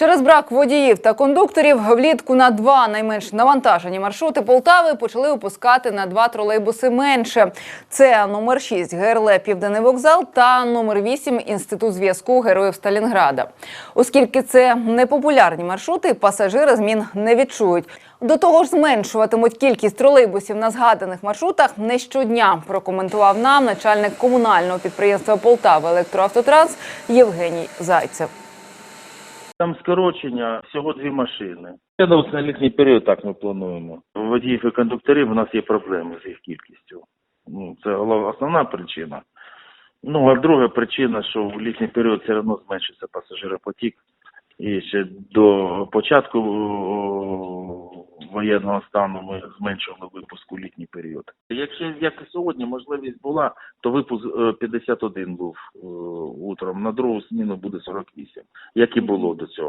Через брак водіїв та кондукторів влітку на два найменш навантажені маршрути Полтави почали випускати на два тролейбуси менше. Це номер 6 ГРЛ Південний вокзал та номер 8 Інститут зв'язку Героїв Сталінграда. Оскільки це непопулярні маршрути, пасажири змін не відчують. До того ж, зменшуватимуть кількість тролейбусів на згаданих маршрутах не щодня. Прокоментував нам начальник комунального підприємства Полтава Електроавтотранс Євгеній Зайцев. Там скорочення всього дві машини. Я думаю, на літній період так ми плануємо. Водіїв і кондукторів у нас є проблеми з їх кількістю. Ну, це основна причина. Ну, а друга причина, що в літній період все одно зменшиться пасажиропотік. І ще до початку воєнного стану ми зменшували випуск у літній період. Якщо як і сьогодні можливість була, то випуск е, 51 був е, утром, на другу зміну буде 48, як і було до цього.